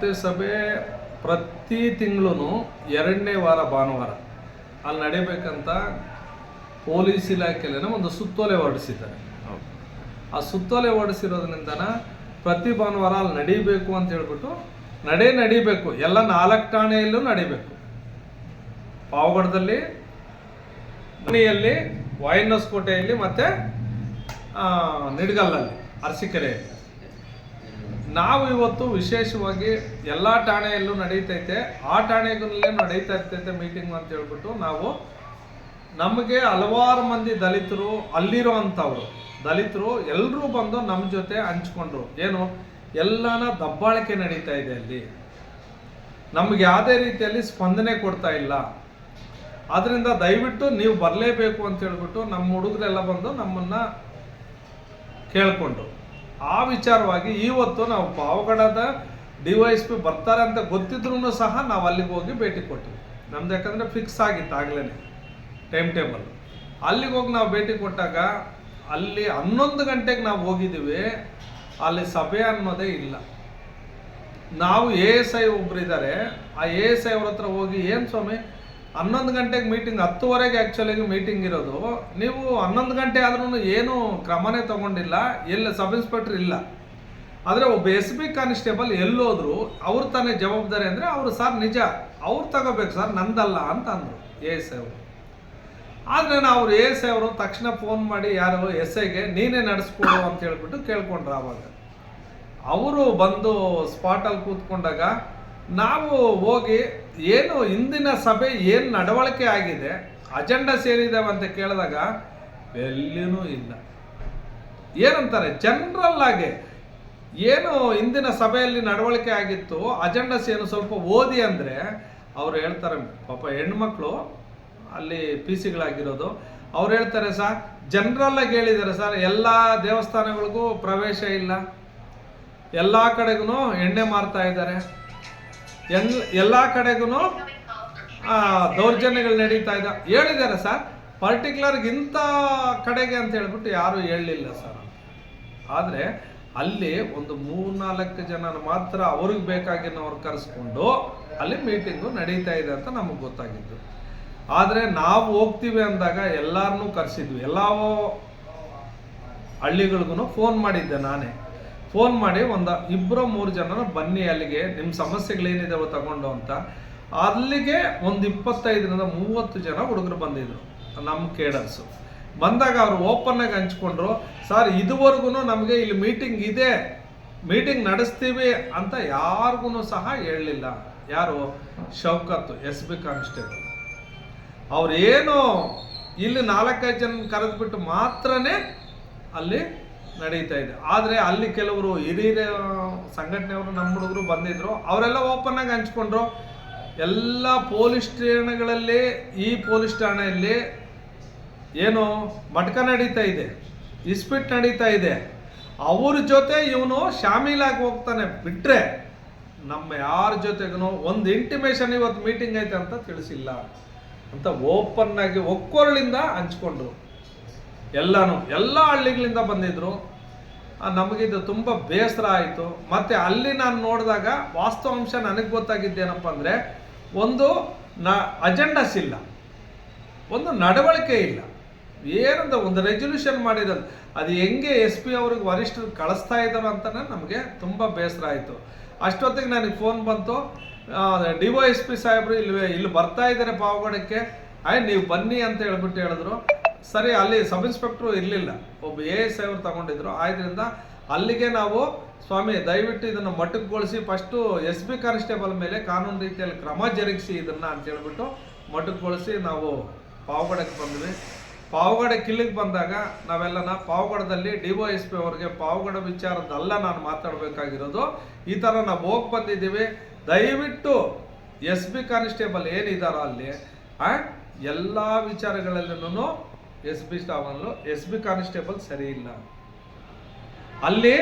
ಕುಂದುಕೊರತೆ ಸಭೆ ಪ್ರತಿ ತಿಂಗಳೂ ಎರಡನೇ ವಾರ ಭಾನುವಾರ. ಅಲ್ಲಿ ನಡಿಬೇಕಂತ ಪೊಲೀಸ್ ಇಲಾಖೆಯಲ್ಲೇ ಒಂದು ಸುತ್ತೋಲೆ ಹೊರಡಿಸಿದ್ದಾರೆ. ಆ ಸುತ್ತೋಲೆ ಹೊರಡಿಸಿರೋದ್ರಿಂದನ ಪ್ರತಿ ಭಾನುವಾರ ಅಲ್ಲಿ ನಡೀಬೇಕು ಅಂತ ಹೇಳ್ಬಿಟ್ಟು ನಡೆ ನಡಿಬೇಕು. ಎಲ್ಲ ನಾಲ್ಕು ಠಾಣೆಯಲ್ಲೂ ನಡಿಬೇಕು. ಪಾವಗಡದಲ್ಲಿ ಮನೆಯಲ್ಲಿ ವಾಯನಸ್ಕೋಟೆಯಲ್ಲಿ ಮತ್ತೆ ನಿಡ್ಗಲ್ಲಲ್ಲಿ ಅರಸೀಕೆರೆಯಲ್ಲಿ. ನಾವು ಇವತ್ತು ವಿಶೇಷವಾಗಿ ಎಲ್ಲ ಠಾಣೆಯಲ್ಲೂ ನಡೀತೈತೆ, ಆ ಠಾಣೆಗಳಲ್ಲೇ ನಡೀತಾ ಇರ್ತೈತೆ ಮೀಟಿಂಗ್ ಅಂತ ಹೇಳ್ಬಿಟ್ಟು ನಾವು ನಮಗೆ ಹಲವಾರು ಮಂದಿ ದಲಿತರು ಅಲ್ಲಿರೋ ಅಂಥವ್ರು ದಲಿತರು ಎಲ್ಲರೂ ಬಂದು ನಮ್ಮ ಜೊತೆ ಹಂಚ್ಕೊಂಡ್ರು. ಏನು? ಎಲ್ಲಾನ ದಬ್ಬಾಳಿಕೆ ನಡೀತಾ ಇದೆ ಅಲ್ಲಿ. ನಮ್ಗೆ ಯಾವುದೇ ರೀತಿಯಲ್ಲಿ ಸ್ಪಂದನೆ ಕೊಡ್ತಾ ಇಲ್ಲ. ಆದ್ರಿಂದ ದಯವಿಟ್ಟು ನೀವು ಬರಲೇಬೇಕು ಅಂತ ಹೇಳ್ಬಿಟ್ಟು ನಮ್ಮ ಹುಡುಗರೆಲ್ಲ ಬಂದು ನಮ್ಮನ್ನ ಕೇಳ್ಕೊಂಡ್ರು. ಆ ವಿಚಾರವಾಗಿ ಇವತ್ತು ನಾವು ಪಾವಗಡದ ಡಿ ವೈ ಎಸ್ ಪಿ ಬರ್ತಾರೆ ಅಂತ ಗೊತ್ತಿದ್ರು ಸಹ ನಾವು ಅಲ್ಲಿಗೆ ಹೋಗಿ ಭೇಟಿ ಕೊಟ್ಟಿವಿ. ನಮ್ದು ಯಾಕಂದ್ರೆ ಫಿಕ್ಸ್ ಆಗಿತ್ತು ಆಗ್ಲೇ ಟೈಮ್ ಟೇಬಲ್ ಅಲ್ಲಿಗೆ ಹೋಗಿ ನಾವು ಭೇಟಿ ಕೊಟ್ಟಾಗ ಅಲ್ಲಿ ಹನ್ನೊಂದು ಗಂಟೆಗೆ ನಾವು ಹೋಗಿದ್ದೀವಿ, ಅಲ್ಲಿ ಸಭೆ ಅನ್ನೋದೇ ಇಲ್ಲ. ನಾವು ಎ ಎಸ್ ಐ ಒಬ್ಬರಿದ್ದಾರೆ ಆ ಎ ಎಸ್ ಐ ಅವ್ರ ಹತ್ರ ಹೋಗಿ, ಏನು ಸ್ವಾಮಿ ಹನ್ನೊಂದು ಗಂಟೆಗೆ ಮೀಟಿಂಗ್ ಹತ್ತುವರೆಗೆ ಆ್ಯಕ್ಚುಲಿಗೆ ಮೀಟಿಂಗ್ ಇರೋದು. ನೀವು ಹನ್ನೊಂದು ಗಂಟೆ ಆದ್ರೂ ಏನು ಕ್ರಮನೇ ತಗೊಂಡಿಲ್ಲ, ಎಲ್ಲ ಸಬ್ ಇನ್ಸ್ಪೆಕ್ಟರ್ ಇಲ್ಲ. ಆದರೆ ಒಬ್ಬ ಎಸ್ ಬಿ ಕಾನ್ಸ್ಟೇಬಲ್ ಎಲ್ಲೋದ್ರು, ಅವ್ರು ತಾನೇ ಜವಾಬ್ದಾರಿ ಅಂದರೆ ಅವರು, ಸರ್, ನಿಜ, ಅವ್ರು ತಗೋಬೇಕು, ಸರ್, ನಂದಲ್ಲ ಅಂತ ಅಂದರು ಎ ಎಸ್ ಐ ಅವರು. ಆದರೆ ನಾವು ಅವ್ರು ಎ ಎಸ್ ಐ ಅವರು, ತಕ್ಷಣ ಫೋನ್ ಮಾಡಿ, ಯಾರು ಎಸ್ ಐಗೆ ನೀನೇ ನಡೆಸ್ಕೊಡು ಅಂತ ಹೇಳ್ಬಿಟ್ಟು ಕೇಳ್ಕೊಂಡ್ರು ಆವಾಗ ಅವರು ಬಂದು ಸ್ಪಾಟಲ್ಲಿ ಕೂತ್ಕೊಂಡಾಗ ನಾವು ಹೋಗಿ ಏನು ಇಂದಿನ ಸಭೆ ಏನು ನಡವಳಿಕೆ ಆಗಿದೆ, ಅಜೆಂಡಾ ಸೇರಿದ್ದಾವೆ ಅಂತ ಕೇಳಿದಾಗ ಎಲ್ಲಿನೂ ಇಲ್ಲ. ಏನಂತಾರೆ? ಜನರಲ್ ಆಗಿ ಏನು ಇಂದಿನ ಸಭೆಯಲ್ಲಿ ನಡವಳಿಕೆ ಆಗಿತ್ತು ಅಜೆಂಡಾಸ್ ಏನು ಸ್ವಲ್ಪ ಓದಿ ಅಂದರೆ ಅವ್ರು ಹೇಳ್ತಾರೆ, ಪಾಪ ಹೆಣ್ಮಕ್ಳು ಅಲ್ಲಿ ಪಿ ಸಿಗಳಾಗಿರೋದು, ಅವ್ರು ಹೇಳ್ತಾರೆ, ಸರ್, ಜನರಲ್ ಆಗಿ ಹೇಳಿದ್ದಾರೆ, ಸರ್, ಎಲ್ಲ ದೇವಸ್ಥಾನಗಳಿಗೂ ಪ್ರವೇಶ ಇಲ್ಲ. ಎಲ್ಲ ಕಡೆಗೂ ಎಣ್ಣೆ ಮಾರ್ತಾ ಇದ್ದಾರೆ. ಎಲ್ ಎಲ್ಲ ಕಡೆಗೂ ದೌರ್ಜನ್ಯಗಳು ನಡೀತಾ ಇದೆ. ಹೇಳಿದ್ದಾರೆ ಸರ್. ಪರ್ಟಿಕ್ಯುಲರ್ ಇಂಥ ಕಡೆಗೆ ಅಂತ ಹೇಳ್ಬಿಟ್ಟು ಯಾರು ಹೇಳಲಿಲ್ಲ ಸರ್ ಆದರೆ ಅಲ್ಲಿ ಒಂದು ಮೂರ್ನಾಲ್ಕು ಜನ ಮಾತ್ರ ಅವ್ರಿಗೆ ಬೇಕಾಗಿನವ್ರು ಕರೆಸ್ಕೊಂಡು ಅಲ್ಲಿ ಮೀಟಿಂಗು ನಡೀತಾ ಇದೆ ಅಂತ ನಮಗೆ ಗೊತ್ತಾಗಿದ್ದು. ಆದರೆ ನಾವು ಹೋಗ್ತೀವಿ ಅಂದಾಗ ಎಲ್ಲರನ್ನೂ ಕರೆಸಿದ್ವಿ. ಎಲ್ಲ ಹಳ್ಳಿಗಳಿಗೂ ಫೋನ್ ಮಾಡಿದ್ದೆ ನಾನೇ. ಫೋನ್ ಮಾಡಿ ಒಂದು ಇಬ್ಬರು ಮೂರು ಜನ ಬನ್ನಿ ಅಲ್ಲಿಗೆ ನಿಮ್ಮ ಸಮಸ್ಯೆಗಳೇನಿದಾವೆ ತಗೊಂಡು ಅಂತ. ಅಲ್ಲಿಗೆ ಒಂದು ಇಪ್ಪತ್ತೈದರಿಂದ ಮೂವತ್ತು ಜನ ಹುಡುಗರು ಬಂದಿದ್ರು, ನಮ್ಮ ಕೇಡರ್ಸು. ಬಂದಾಗ ಅವರು ಓಪನ್ ಆಗಿ ಹಂಚ್ಕೊಂಡ್ರು, ಸರ್ ಇದುವರೆಗೂ ನಮಗೆ ಇಲ್ಲಿ ಮೀಟಿಂಗ್ ಇದೆ ಮೀಟಿಂಗ್ ನಡೆಸ್ತೀವಿ ಅಂತ ಯಾರಿಗೂ ಸಹ ಹೇಳಲಿಲ್ಲ. ಯಾರು? Shaukat S B constable. ಅವ್ರು ಏನು ಇಲ್ಲಿ ನಾಲ್ಕೈದು ಜನ ಕರೆದ್ಬಿಟ್ಟು ಮಾತ್ರನೇ ಅಲ್ಲಿ ನಡೀತಾ ಇದೆ. ಆದರೆ ಅಲ್ಲಿ ಕೆಲವರು ಹಿರಿಯ ಸಂಘಟನೆಯವರು ನಮ್ಮ ಹುಡುಗರು ಬಂದಿದ್ರು, ಅವರೆಲ್ಲ ಓಪನ್ ಆಗಿ ಹಂಚ್ಕೊಂಡ್ರು. ಎಲ್ಲ ಪೊಲೀಸ್ ಠಾಣೆಗಳಲ್ಲಿ, ಈ ಪೊಲೀಸ್ ಠಾಣೆಯಲ್ಲಿ ಏನು ಮಟ್ಕ ನಡೀತಾ ಇದೆ, ಇಸ್ಪಿಟ್ ನಡೀತಾ ಇದೆ. ಅವ್ರ ಜೊತೆ ಇವನು ಶಾಮೀಲಾಗಿ ಹೋಗ್ತಾನೆ ಬಿಟ್ರೆ ನಮ್ಮ ಯಾರ ಜೊತೆಗೂ ಒಂದು ಇಂಟಿಮೇಷನ್ ಇವತ್ತು ಮೀಟಿಂಗ್ ಐತೆ ಅಂತ ತಿಳಿಸಿಲ್ಲ ಅಂತ ಓಪನ್ ಆಗಿ ಒಕ್ಕೊರಳಿಂದ ಹಂಚ್ಕೊಂಡ್ರು. ಎಲ್ಲಾನು ಎಲ್ಲ ಹಳ್ಳಿಗಳಿಂದ ಬಂದಿದ್ರು. ಆ, ನಮಗಿದು ತುಂಬ ಬೇಸರ ಆಯಿತು. ಮತ್ತು ಅಲ್ಲಿ ನಾನು ನೋಡಿದಾಗ ವಾಸ್ತವಾಂಶ ನನಗೆ ಗೊತ್ತಾಗಿದ್ದೇನಪ್ಪ ಅಂದರೆ ಒಂದು ನ ಅಜೆಂಡಸ್ ಇಲ್ಲ. ಒಂದು ನಡವಳಿಕೆ ಇಲ್ಲ. ಏನಂತ ಒಂದು ರೆಸೊಲ್ಯೂಷನ್ ಮಾಡಿರೋದು. ಅದು ಹೆಂಗೆ ಎಸ್ ಪಿ ಅವ್ರಿಗೆ ವರಿಷ್ಠರು ಕಳಿಸ್ತಾ ಇದ್ದಾರೋ ಅಂತಲೇ ನಮಗೆ ತುಂಬ ಬೇಸರ ಆಯಿತು. ಅಷ್ಟೊತ್ತಿಗೆ ನನಗೆ ಫೋನ್ ಬಂತು. ಡಿ ಒ ಎಸ್ ಪಿ ಸಾಹೇಬರು ಇಲ್ಲಿ ಇಲ್ಲಿ ಬರ್ತಾ ಇದ್ದಾರೆ ಪಾವಗಡಕ್ಕೆ. ಆಯ್ ನೀವು ಬನ್ನಿ ಅಂತ ಹೇಳ್ಬಿಟ್ಟು ಹೇಳಿದ್ರು. ಸರಿ, ಅಲ್ಲಿ ಸಬ್ ಇನ್ಸ್ಪೆಕ್ಟ್ರು ಇರಲಿಲ್ಲ. ಒಬ್ಬ ಎ ಎಸ್ ಐ ಅವರು ತಗೊಂಡಿದ್ರು. ಆದ್ದರಿಂದ ಅಲ್ಲಿಗೆ ನಾವು ಸ್ವಾಮಿ ದಯವಿಟ್ಟು ಇದನ್ನು ಮಟ್ಟಕ್ಕೊಳಿಸಿ ಫಸ್ಟು ಎಸ್ ಬಿ ಕಾನ್ಸ್ಟೇಬಲ್ ಮೇಲೆ ಕಾನೂನು ರೀತಿಯಲ್ಲಿ ಕ್ರಮ ಜರುಗಿಸಿ ಇದನ್ನು ಅಂತ ಹೇಳ್ಬಿಟ್ಟು ಮಟ್ಟಕ್ಗೊಳಿಸಿ ನಾವು ಪಾವಗಡಕ್ಕೆ ಬಂದ್ವಿ. ಪಾವಗಡ ಕಿಲ್ಲಿಗೆ ಬಂದಾಗ ನಾವೆಲ್ಲನ ಪಾವಗಡದಲ್ಲಿ ಡಿ ಒ ಎಸ್ ಪಿ ಅವರಿಗೆ ಪಾವಗಡ ವಿಚಾರದಲ್ಲ ನಾನು ಮಾತಾಡಬೇಕಾಗಿರೋದು. ಈ ಥರ ನಾವು ಹೋಗಿ ಬಂದಿದ್ದೀವಿ. ದಯವಿಟ್ಟು ಎಸ್ ಬಿ ಕಾನ್ಸ್ಟೇಬಲ್ ಏನಿದಾರೋ ಅಲ್ಲಿ ಎಲ್ಲ ವಿಚಾರಗಳಲ್ಲೂ ಎಸ್ಬಿ ಎಸ್ ಬಿ ಕಾನ್ಸ್ಟೇಬಲ್ ಸರಿ ಇಲ್ಲ. ಅಲ್ಲಿ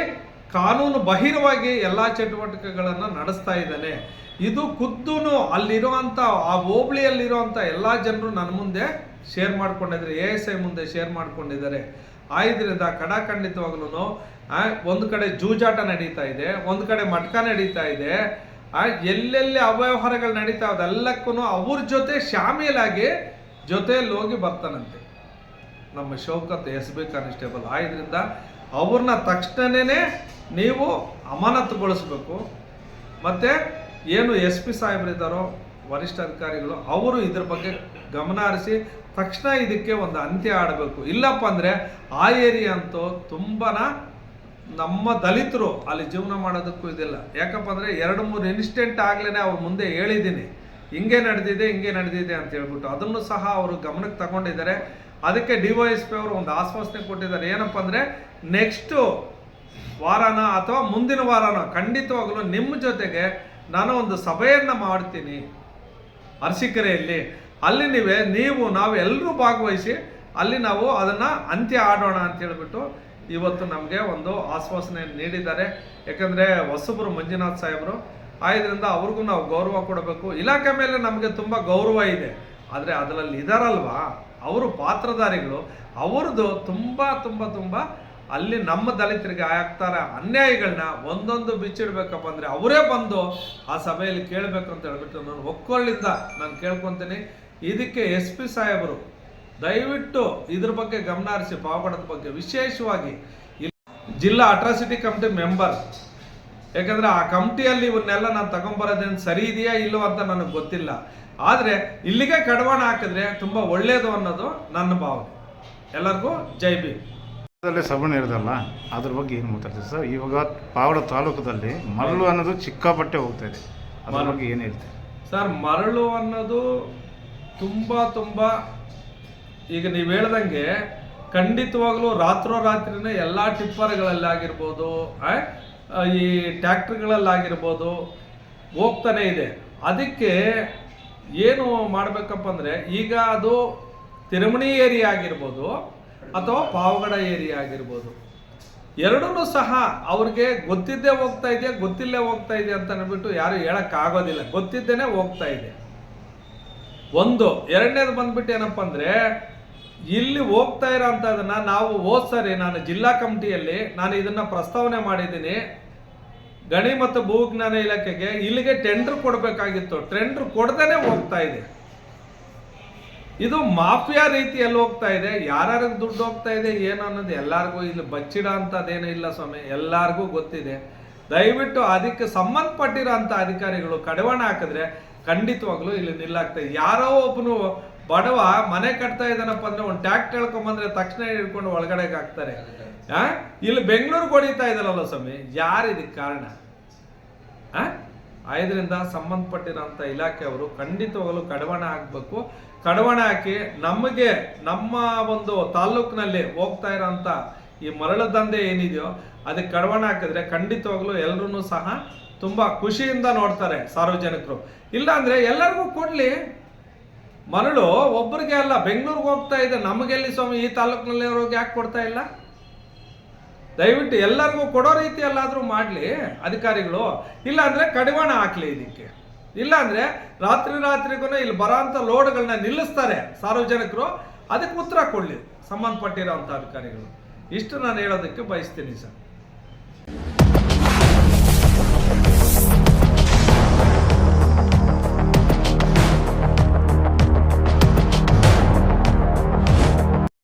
ಕಾನೂನು ಬಹಿರವಾಗಿ ಎಲ್ಲ ಚಟುವಟಿಕೆಗಳನ್ನು ನಡೆಸ್ತಾ ಇದ್ದಾನೆ. ಇದು ಖುದ್ದು ಅಲ್ಲಿರುವಂಥ ಆ ಹೋಬಳಿಯಲ್ಲಿರುವಂಥ ಎಲ್ಲ ಜನರು ನನ್ನ ಮುಂದೆ ಶೇರ್ ಮಾಡ್ಕೊಂಡಿದ್ದಾರೆ ಎ ಎಸ್ ಐ ಮುಂದೆ ಶೇರ್ ಮಾಡ್ಕೊಂಡಿದ್ದಾರೆ. ಆದ್ರಿಂದ ಕಡಾಖಂಡಿತವಾಗ್ಲೂ ಒಂದು ಕಡೆ ಜೂಜಾಟ ನಡೀತಾ ಇದೆ, ಒಂದು ಕಡೆ ಮಟ್ಕ ನಡೀತಾ ಇದೆ. ಎಲ್ಲೆಲ್ಲಿ ಅವ್ಯವಹಾರಗಳು ನಡೀತಾ ಅದೆಲ್ಲಕ್ಕೂ ಅವ್ರ ಜೊತೆ ಶಾಮೀಲಾಗಿ ಜೊತೆಯಲ್ಲಿ ಹೋಗಿ ಬರ್ತಾನಂತೆ. ನಮ್ಮ ಶೌಕತ್ ಎಸ್ ಬಿ ಕಾನ್ಸ್ಟೇಬಲ್. ಆಯ್ದ್ರಿಂದ ಅವ್ರನ್ನ ತಕ್ಷಣನೇ ನೀವು ಅಮಾನತುಗೊಳಿಸ್ಬೇಕು. ಮತ್ತು ಏನು ಎಸ್ ಪಿ ಸಾಹೇಬರಿದ್ದಾರೋ, ವರಿಷ್ಠ ಅಧಿಕಾರಿಗಳು, ಅವರು ಇದ್ರ ಬಗ್ಗೆ ಗಮನ ಹರಿಸಿ ತಕ್ಷಣ ಇದಕ್ಕೆ ಒಂದು ಅಂತ್ಯ ಆಡಬೇಕು ಇಲ್ಲಪ್ಪ ಅಂದರೆ ಆ ಏರಿಯಾ ಅಂತೂ ತುಂಬಾನ ನಮ್ಮ ದಲಿತರು ಅಲ್ಲಿ ಜೀವನ ಮಾಡೋದಕ್ಕೂ ಇದಿಲ್ಲ. ಯಾಕಪ್ಪ ಅಂದರೆ ಎರಡು ಮೂರು ಇನ್ಸ್ಟೆಂಟ್ ಆಗ್ಲೇ ಅವ್ರ ಮುಂದೆ ಹೇಳಿದ್ದೀನಿ. ಹಿಂಗೆ ನಡೆದಿದೆ ಹಿಂಗೆ ನಡೆದಿದೆ ಅಂತ ಹೇಳ್ಬಿಟ್ಟು. ಅದನ್ನು ಸಹ ಅವರು ಗಮನಕ್ಕೆ ತಗೊಂಡಿದ್ದಾರೆ. ಅದಕ್ಕೆ ಡಿ ವೈ ಎಸ್ ಪಿ ಅವರು ಒಂದು ಆಶ್ವಾಸನೆ ಕೊಟ್ಟಿದ್ದಾರೆ. ಏನಪ್ಪ ಅಂದರೆ ನೆಕ್ಸ್ಟು ವಾರನ ಅಥವಾ ಮುಂದಿನ ವಾರನ ಖಂಡಿತವಾಗಲೂ ನಿಮ್ಮ ಜೊತೆಗೆ ನಾನು ಒಂದು ಸಭೆಯನ್ನು ಮಾಡ್ತೀನಿ ಅರಸಿಕೆರೆಯಲ್ಲಿ. ಅಲ್ಲಿ ನೀವೇ, ನೀವು, ನಾವು ಎಲ್ಲರೂ ಭಾಗವಹಿಸಿ ಅಲ್ಲಿ ನಾವು ಅದನ್ನು ಅಂತ್ಯ ಆಡೋಣ ಅಂತ ಹೇಳಿಬಿಟ್ಟು ಇವತ್ತು ನಮಗೆ ಒಂದು ಆಶ್ವಾಸನೆ ನೀಡಿದ್ದಾರೆ. ಯಾಕಂದರೆ ಹೊಸಬರು ಮಂಜುನಾಥ್ ಸಾಹೇಬರು ಆದ್ರಿಂದ ಅವ್ರಿಗೂ ನಾವು ಗೌರವ ಕೊಡಬೇಕು. ಇಲಾಖೆ ಮೇಲೆ ನಮಗೆ ತುಂಬ ಗೌರವ ಇದೆ. ಆದರೆ ಅದರಲ್ಲಿ ಇದಾರಲ್ವಾ? ಅವರು ಪಾತ್ರಧಾರಿಗಳು ಅವ್ರದ್ದು ತುಂಬ ತುಂಬ ತುಂಬ ಅಲ್ಲಿ ನಮ್ಮ ದಲಿತರಿಗೆ ಆಗ್ತಾರ ಅನ್ಯಾಯಗಳನ್ನ ಒಂದೊಂದು ಬಿಚ್ಚಿಡ್ಬೇಕಪ್ಪ ಅಂದರೆ ಅವರೇ ಬಂದು ಆ ಸಭೆಯಲ್ಲಿ ಕೇಳಬೇಕು ಅಂತ ಹೇಳ್ಬಿಟ್ಟು ನಾನು ಒಕ್ಕೊಳ್ಳಿಂದ ನಾನು ಕೇಳ್ಕೊತೀನಿ. ಇದಕ್ಕೆ ಎಸ್ ಪಿ ಸಾಹೇಬರು ದಯವಿಟ್ಟು ಇದ್ರ ಬಗ್ಗೆ ಗಮನ ಹರಿಸಿ, ಪಾವಗಡದ ಬಗ್ಗೆ ವಿಶೇಷವಾಗಿ ಜಿಲ್ಲಾ ಅಟ್ರಾಸಿಟಿ ಕಮಿಟಿ ಮೆಂಬರ್ ಯಾಕಂದ್ರೆ ಆ ಕಮಿಟಿಯಲ್ಲಿ ಇವನ್ನೆಲ್ಲ ನಾನು ತಗೊಂಬರೋದೇನು ಸರಿ ಇದೆಯಾ ಇಲ್ಲೋ ಅಂತ ನನಗೆ ಗೊತ್ತಿಲ್ಲ. ಆದರೆ ಇಲ್ಲಿಗೆ ಕಡವಾಣ ಹಾಕಿದ್ರೆ ತುಂಬ ಒಳ್ಳೆಯದು ಅನ್ನೋದು ನನ್ನ ಭಾವನೆ. ಎಲ್ಲರಿಗೂ ಜೈ ಬಿ ಸಭೆ ಇರೋದಲ್ಲ ಅದ್ರ ಬಗ್ಗೆ ಏನು ಮಾತಾಡ್ತೀವಿ ಸರ್? ಇವಾಗ ಪಾವಡ ತಾಲೂಕದಲ್ಲಿ ಮರಳು ಅನ್ನೋದು ಚಿಕ್ಕಾಪಟ್ಟೆ ಹೋಗ್ತಾ ಇದೆ. ಅದ್ರ ಬಗ್ಗೆ ಏನು ಹೇಳ್ತೀವಿ ಸರ್ ಮರಳು ಅನ್ನೋದು ತುಂಬ ತುಂಬ ಈಗ ನೀವು ಹೇಳ್ದಂಗೆ ಖಂಡಿತವಾಗ್ಲೂ ರಾತ್ರೋರಾತ್ರಿನೇ ಎಲ್ಲ ಟಿಪ್ಪರ್ಗಳಲ್ಲಿ ಆಗಿರ್ಬೋದು ಆ, ಈ ಟ್ಯಾಕ್ಟ್ರಿಗಳಲ್ಲಾಗಿರ್ಬೋದು ಹೋಗ್ತಾನೆ ಇದೆ. ಅದಕ್ಕೆ ಏನು ಮಾಡಬೇಕಪ್ಪ ಅಂದರೆ ಈಗ ಅದು ತಿರುಮಣಿ ಏರಿಯಾ ಆಗಿರ್ಬೋದು ಅಥವಾ ಪಾವಗಡ ಏರಿಯಾ ಆಗಿರ್ಬೋದು. ಎರಡೂ ಸಹ ಅವ್ರಿಗೆ ಗೊತ್ತಿದ್ದೇ ಹೋಗ್ತಾ ಇದೆ, ಗೊತ್ತಿಲ್ಲೇ ಹೋಗ್ತಾ ಇದೆ ಅಂತ ಅಂದ್ಬಿಟ್ಟು ಯಾರು ಹೇಳೋಕ್ಕಾಗೋದಿಲ್ಲ ಗೊತ್ತಿದ್ದೇನೆ ಹೋಗ್ತಾ ಇದೆ. ಒಂದು, ಎರಡನೇದು ಬಂದ್ಬಿಟ್ಟು ಏನಪ್ಪ ಅಂದ್ರೆ ಇಲ್ಲಿ ಹೋಗ್ತಾ ಇರೋ ಅಂಥದ್ದನ್ನು ನಾವು ಹೋದ್ ಸರಿ ನಾನು ಜಿಲ್ಲಾ ಕಮಿಟಿಯಲ್ಲಿ ನಾನು ಇದನ್ನ ಪ್ರಸ್ತಾವನೆ ಮಾಡಿದ್ದೀನಿ. ಗಣಿ ಮತ್ತು ಭೂವಿಜ್ಞಾನ ಇಲಾಖೆಗೆ ಇಲ್ಲಿಗೆ ಟೆಂಡರ್ ಕೊಡಬೇಕಾಗಿತ್ತು. ಟೆಂಡರ್ ಕೊಡದೇನೆ ಹೋಗ್ತಾ ಇದೆ. ಇದು ಮಾಫಿಯಾ ರೀತಿಯಲ್ಲಿ ಹೋಗ್ತಾ ಇದೆ. ಯಾರ್ಯಾರಿಗೆ ದುಡ್ಡು ಹೋಗ್ತಾ ಇದೆ, ಏನು ಅನ್ನೋದು ಎಲ್ಲರಿಗೂ ಇಲ್ಲಿ ಬಚ್ಚಿಡ ಅಂತದೇನೂ ಇಲ್ಲ ಸ್ವಾಮಿ. ಎಲ್ಲರಿಗೂ ಗೊತ್ತಿದೆ. ದಯವಿಟ್ಟು ಅದಕ್ಕೆ ಸಂಬಂಧಪಟ್ಟಿರೋ ಅಧಿಕಾರಿಗಳು ಕಡವಾಣ ಹಾಕಿದ್ರೆ ಖಂಡಿತವಾಗ್ಲೂ ಇಲ್ಲಿ ನಿಲ್ಲಾಗ್ತದೆ. ಯಾರೋ ಒಬ್ಬನು ಬಡವ ಮನೆ ಕಟ್ತಾ ಇದ್ದಾನಪ್ಪ ಅಂದ್ರೆ, ಒಂದು ಟ್ಯಾಕ್ಟ್ ಹೇಳ್ಕೊಂಬಂದ್ರೆ ತಕ್ಷಣ ಹಿಡ್ಕೊಂಡು ಒಳಗಡೆಗೆ ಹಾಕ್ತಾರೆ. ಇಲ್ಲಿ ಬೆಂಗಳೂರಿಗೆ ಹೊಡಿತಾ ಇದ್ದಾರಲ್ಲ ಸ್ವಾಮಿ ಯಾರು ಇದಕ್ಕೆ ಕಾರಣ? ಆ? ಆದ್ರಿಂದ ಸಂಬಂಧಪಟ್ಟಿರೋಂಥ ಇಲಾಖೆಯವರು ಖಂಡಿತವಾಗಲು ಕಡವಣ ಹಾಕಬೇಕು. ಕಡವಾಣ ಹಾಕಿ ನಮಗೆ ನಮ್ಮ ಒಂದು ತಾಲ್ಲೂಕಿನಲ್ಲಿ ಹೋಗ್ತಾ ಇರೋಂಥ ಈ ಮರಳು ದಂಧೆ ಏನಿದೆಯೋ ಅದಕ್ಕೆ ಕಡವಣ ಹಾಕಿದ್ರೆ ಖಂಡಿತವಾಗ್ಲೂ ಎಲ್ಲರೂ ಸಹ ತುಂಬ ಖುಷಿಯಿಂದ ನೋಡ್ತಾರೆ ಸಾರ್ವಜನಿಕರು. ಇಲ್ಲಾಂದರೆ ಎಲ್ಲರಿಗೂ ಕೊಡ್ಲಿ. ಮರಳು ಒಬ್ಬರಿಗೆ ಅಲ್ಲ, ಬೆಂಗಳೂರಿಗೆ ಹೋಗ್ತಾ ಇದೆ, ನಮಗೆಲ್ಲಿ ಸ್ವಾಮಿ ಈ ತಾಲೂಕಿನಲ್ಲಿ ಅವ್ರಿಗೆ ಯಾಕೆ ಕೊಡ್ತಾ ಇಲ್ಲ? ದಯವಿಟ್ಟು ಎಲ್ಲರಿಗೂ ಕೊಡೋ ರೀತಿಯಲ್ಲಾದರೂ ಮಾಡಲಿ ಅಧಿಕಾರಿಗಳು. ಇಲ್ಲಾಂದರೆ ಕಡಿವಾಣ ಹಾಕಲಿ ಇದಕ್ಕೆ. ಇಲ್ಲಾಂದರೆ ರಾತ್ರಿ ರಾತ್ರಿಗೂ ಇಲ್ಲಿ ಬರೋಂಥ ಲೋಡ್ಗಳನ್ನ ನಿಲ್ಲಿಸ್ತಾರೆ ಸಾರ್ವಜನಿಕರು. ಅದಕ್ಕೆ ಉತ್ತರ ಕೊಡಲಿ ಸಂಬಂಧಪಟ್ಟಿರೋಂಥ ಅಧಿಕಾರಿಗಳು. ಇಷ್ಟು ನಾನು ಹೇಳೋದಕ್ಕೆ ಬಯಸ್ತೀನಿ ಸರ್.